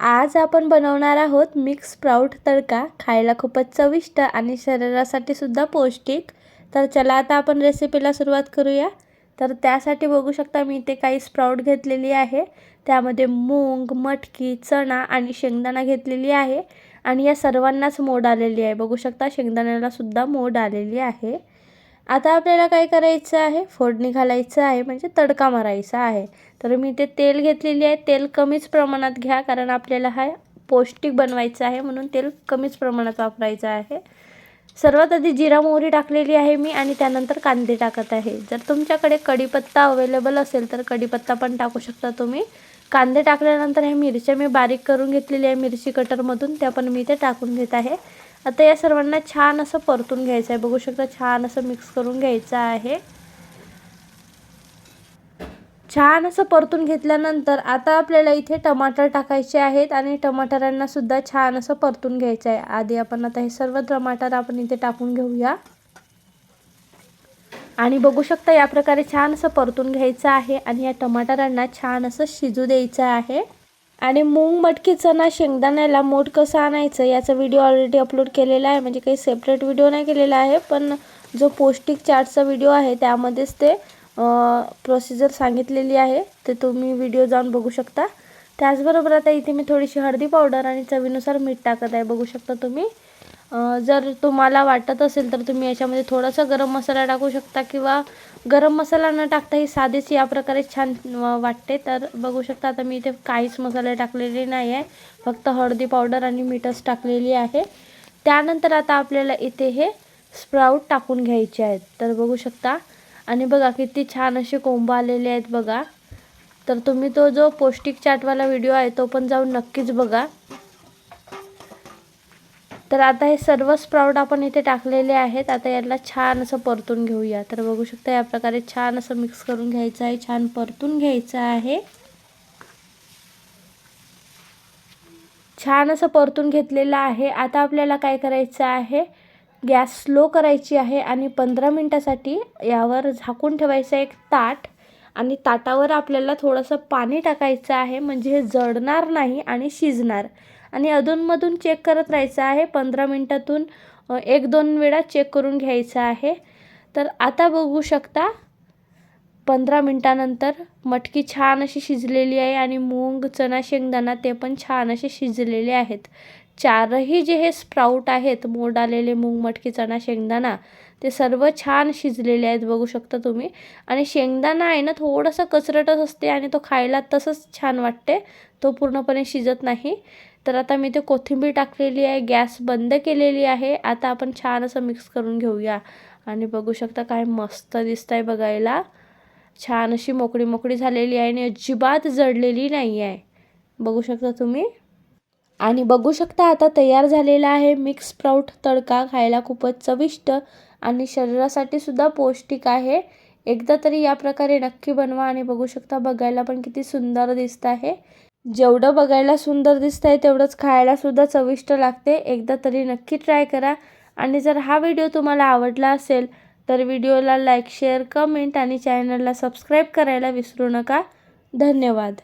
आज आपण बनवणार आहोत मिक्स स्प्राऊट तडका. खायला खूपच चविष्ट आणि शरीरासाठी सुद्धा पौष्टिक. तर चला आता आपण रेसिपीला सुरुवात करूया. तर त्यासाठी बघू शकता मी इथे काही स्प्राऊट घेतलेली आहे. त्यामध्ये मूग मटकी चणा आणि शेंगदाणा घेतलेली आहे. आणि या सर्वांनाच मोड आलेली आहे. बघू शकता शेंगदाण्याला सुद्धा मोड आलेली आहे. आता आपल्याला काय करायचं आहे? फोडणी घालायचं आहे म्हणजे तडका मारायचा आहे. तर मी ते तेल घेतलेली आहे. तेल कमीच प्रमाणात घ्या कारण आपल्याला हा पौष्टिक बनवायचं आहे म्हणून तेल कमीच प्रमाणात वापरायचं आहे. सर्वात आधी जिरा मोहरी टाकलेली आहे मी आणि त्यानंतर कांदे टाकत आहे. जर तुमच्याकडे कढीपत्ता अवेलेबल असेल तर कढीपत्ता पण टाकू शकता तुम्ही. कांदे टाकल्यानंतर हे मिरच्या मी बारीक करून घेतलेली आहे मिरची कटरमधून त्या पण मी ते टाकून घेत आहे. आता या सर्वांना छान असं परतून घ्यायचं आहे. बघू शकता छान असं मिक्स करून घ्यायचं आहे. छान असं परतून घेतल्यानंतर आता आपल्याला इथे टमाटर टाकायचे आहेत आणि टमाटरांना सुद्धा छान असं परतून घ्यायचं आहे. आधी आपण आता हे सर्व टमाटर आपण इथे टाकून घेऊया. आणि बघू शकता या प्रकारे छान असं परतून घ्यायचं आहे आणि या टमाटरांना छान असं शिजू द्यायचं आहे. आणि मूग मटकी ना शेंगदाण्याला मोठ कसं आणायचं याचा व्हिडिओ ऑलरेडी अपलोड केलेला आहे. म्हणजे काही सेपरेट व्हिडिओ नाही केलेला आहे पण जो पौष्टिक चाटचा व्हिडिओ आहे त्यामध्येच ते प्रोसिजर सांगितलेली आहे. ते तुम्ही व्हिडिओ जाऊन बघू शकता. त्याचबरोबर आता इथे मी थोडीशी हळदी पावडर आणि चवीनुसार मीठ टाकत आहे. बघू शकता तुम्ही. जर तुम्हाला वाटत असेल तर तुम्ही याच्यामध्ये थोडासा गरम मसाला टाकू शकता किंवा गरम मसाला न टाकता ही साधीच या प्रकारे छान वाटते. तर बघू शकता आता मी इथे काहीच मसाले टाकलेले नाही आहे. फक्त हळदी पावडर आणि मीठच टाकलेली आहे. त्यानंतर आता आपल्याला इथे हे स्प्राऊट टाकून घ्यायचे आहेत. तर बघू शकता. आणि बघा किती छान असे कोंब आलेले आहेत बघा. तर तुम्ही तो जो पौष्टिक चाटवाला व्हिडिओ आहे तो पण जाऊन नक्कीच बघा. तर आता हे सर्व स्प्राऊट आपण इथे टाकलेले आहेत. आता याला छान असं परतून घेऊया. तर बघू शकता या प्रकारे छान असं मिक्स करून घ्यायचं आहे. छान परतून घ्यायचं आहे. छान असं परतून घेतलेलं आहे. आता आपल्याला काय करायचं आहे? गॅस स्लो करायची आहे आणि पंधरा मिनटासाठी यावर झाकून ठेवायचं एक ताट आणि ताटावर आपल्याला थोडंसं पाणी टाकायचं आहे. म्हणजे हे जडणार नाही आणि शिजणार. आणि अधूनमधून चेक करत राहायचं आहे. पंधरा मिनटातून एक दोन वेळा चेक करून घ्यायचं आहे. तर आता बघू शकता पंधरा मिनटानंतर मटकी छान अशी शिजलेली आहे आणि मूग चणा शेंगदाणा ते पण छान असे शिजलेले आहेत. चारही जे हे स्प्राऊट आहेत मोड आलेले मूग मटकी चणा शेंगदाणा ते सर्व छान शिजलेले आहेत बघू शकता तुम्ही. आणि शेंगदाणा आहे ना थोडंसं कचरटच असते आणि तो खायला तसंच छान वाटते. तो पूर्णपणे शिजत नाही. तर आता मी ते कोथिंबीर टाकलेली आहे गॅस बंद केलेली आहे. आता आपण छान असं मिक्स करून घेऊया. आणि बघू शकता काय मस्त दिसत आहे बघायला. छान अशी मोकळी मोकळी झालेली आहे आणि अजिबात जडलेली नाही आहे बघू शकता तुम्ही? आणि बघू शकता आता तयार झालेला आहे मिक्स स्प्राऊट तडका. खायला खूपच चविष्ट आणि शरीरासाठी सुद्धा पौष्टिक आहे. एकदा तरी या प्रकारे नक्की बनवा आणि बघू शकता बघायला पण किती सुंदर दिसत आहे. जेवढं बघायला सुंदर दिसत आहे तेवढंच खायलासुद्धा चविष्ट लागते. एकदा तरी नक्की ट्राय करा. आणि जर हा व्हिडिओ तुम्हाला आवडला असेल तर व्हिडिओला लाईक शेअर कमेंट आणि चॅनलला सबस्क्राईब करायला विसरू नका. धन्यवाद.